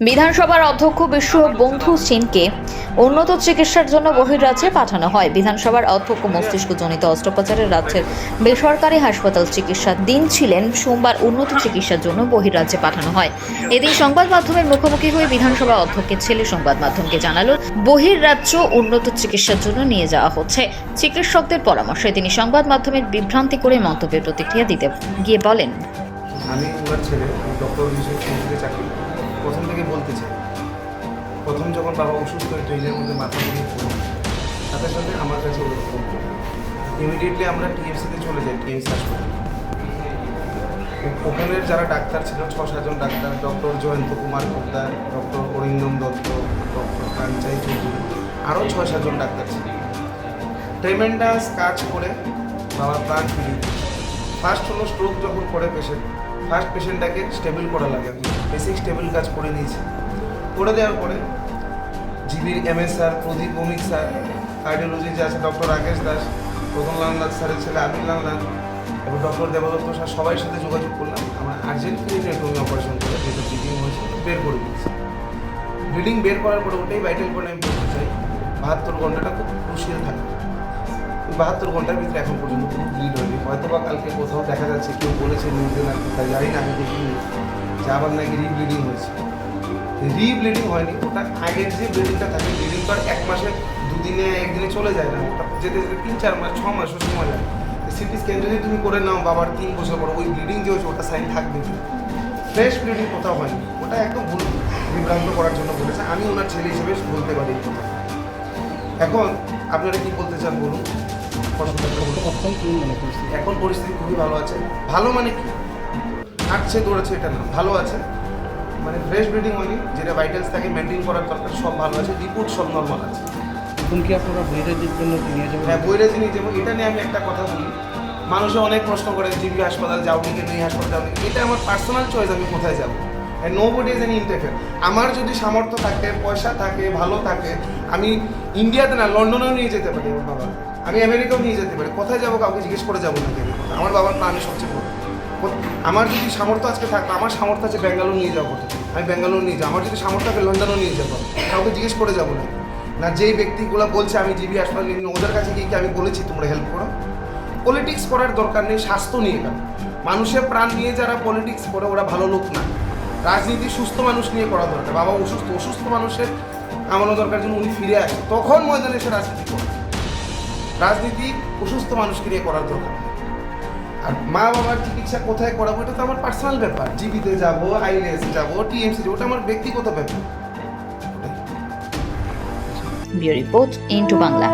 বিধানসভার অধ্যক্ষ বিশ্ব বন্ধু সিনকে উন্নত চিকিৎসার জন্য বহির্রাজ্যে পাঠানো হয়। বিধানসভার অধ্যক্ষ মস্তিষ্কজনিত অস্ত্রোপচারের রাজ্যের বেসরকারি হাসপাতাল চিকিৎসার দিন ছিলেন। সোমবার উন্নত চিকিৎসার জন্য বহির্রাজ্যে পাঠানো হয়। এদিন সংবাদ মাধ্যমের মুখোমুখি হয়ে বিধানসভা অধ্যক্ষের ছেলে সংবাদ মাধ্যমকে জানালো বহির্রাজ্য উন্নত চিকিৎসার জন্য নিয়ে যাওয়া হচ্ছে। চিকিৎসকদের পরামর্শে তিনি সংবাদ মাধ্যমের বিভ্রান্তি করে মন্তব্যের প্রতিক্রিয়া দিতে গিয়ে বলেন, আমি ছেলে। প্রথম থেকে বলতে চাই, প্রথম যখন বাবা অসুস্থ হয়ে ট্রেনের মধ্যে মাথা পড়ল, সাথে সাথে আমার কাছে ফোন ইমিডিয়েটলি আমরা টিএমসিতে চলে যাই টিএমসি হাসপাতালে ওখানের যারা ডাক্তার ছিল, ছ সাতজন doctor doctor Jayanta Kumar Poddar doctor Arindam Dutta doctor Kanchai Chowdhury আরও ছয় সাতজন ডাক্তার ছিল। ট্রেমেন্ডাস কাজ করে বাবা প্রাণ ফিরিয়ে ফার্স্ট হলো স্ট্রোক যখন করে পেশেন্ট ফার্স্ট পেশেন্টটাকে স্টেবল করা লাগে আমি বেসিক স্টেবল কাজ করে দিয়েছি করে দেওয়ার পরে জিবির M S sir, Pradip Bhowmik sir cardiology যে আছে ডক্টর রাকেশ দাস রতন লাল নাথ স্যারের ছেলে আবির লাল নাথ এবং ডক্টর দেবদত্ত স্যার, সবাই সাথে যোগাযোগ করলাম। আমরা আর্জেন্ট ক্রিয়েটমি অপারেশন করে যেটা ব্লিডিং হয়েছে, বের করে দিয়েছি। ব্লিডিং বের করার পরে ওটাই ভাইটাল পয়েন্ট আমি বলতে চাই। বাহাত্তর ঘন্টাটা খুব ক্রুশিয়াল থাকে। বাহাত্তর ঘণ্টার ভিতরে এখন পর্যন্ত কোনো ব্লিড হয়নি। হয়তো বা কালকে কোথাও দেখা যাচ্ছে, কেউ বলেছে নিউজে না কোথায় জানি না, আমি দেখিনি। যে আবার নাকি রিব্লিডিং হয়েছে। রিব্লিডিং হয়নি, ওটা আগের যে ব্লিডিংটা থাকে ব্লিডিং তো আর এক মাসে দুদিনে, একদিনে চলে যায় না। ওটা যেতে যেতে তিন, চার মাস, ছ মাসও সময় লাগে সিটি স্ক্যান যদি তুমি করে নাও, বাবার তিন বছর পর, ওই ব্লিডিং যে হয়েছে, ওটা সাইন থাকবে ফ্রেশ ব্লিডিং কোথাও হয়নি। ওটা একদম ভুল বিভ্রান্ত করার জন্য বলেছে। আমি ওনার ছেলে হিসেবে বলতে পারি এখন আপনারা কি বলতে চান বলুন। এখন পরিস্থিতি খুবই ভালো আছে। ভালো মানে কি? হাঁটছে দৌড়াচ্ছে এটা না। ভালো আছে। মানে ফ্রেশ ব্রিডিং হয়নি যেটা ভাইটালস থাকে মেনটেন করার দরকার সব ভালো আছে। রিপোর্ট সব নর্মাল আছে। এখন কি আপনারা বৈরাজ্যের জন্য নিয়ে যাবেন? হ্যাঁ বইরে জিনিস যেমন এটা নিয়ে আমি একটা কথা বলি। মানুষে অনেক প্রশ্ন করে জিবি হাসপাতাল যাও নি কেন এই হাসপাতাল যাও এটা আমার পার্সোনাল চয়েস আমি কোথায় যাব? Nobody is an interfere আমার যদি সামর্থ্য থাকে পয়সা থাকে ভালো থাকে আমি ইন্ডিয়াতে না লন্ডনেও নিয়ে যেতে পারি আমার বাবা। আমি আমেরিকাও নিয়ে যেতে পারি। কোথায় যাব, কাউকে জিজ্ঞেস করে যাব না আমার বাবার প্রাণী সবচেয়ে বড়। আমার যদি সামর্থ্য আজকে থাকতো আমার সামর্থ্য আছে ব্যাঙ্গালোর নিয়ে যাব আমি ব্যাঙ্গালোর নিয়ে যাব। আমার যদি সামর্থ্য থাকে লন্ডনও নিয়ে যাব। কাউকে জিজ্ঞেস করে যাব না। না, যেই ব্যক্তিগুলো বলছে আমি জিবি হাসপাতাল ওদের কাছে গিয়ে কি আমি বলেছি, তোমরা হেল্প করো? পলিটিক্স করার দরকার নেই, স্বাস্থ্য নিয়ে কেন মানুষের প্রাণ নিয়ে যারা পলিটিক্স করে, ওরা ভালো লোক না। রাজনীতি সুস্থ মানুষ নিয়ে করা দরকার। বাবা অসুস্থ অসুস্থ মানুষের আমানো দরকার যেন উনি ফিরে আসে। তখন ময়দানে এসে রাজনীতি করে। রাজনীতি অসুস্থ মানুষকে নিয়ে করার দরকার। আর মা বাবার চিকিৎসা কোথায় করাবো, এটা তো আমার পার্সোনাল ব্যাপার। জিবিতে যাব আইএলএস যাব টিএমসি যাব ওটা আমার ব্যক্তিগত ব্যাপার। Report into Bangla.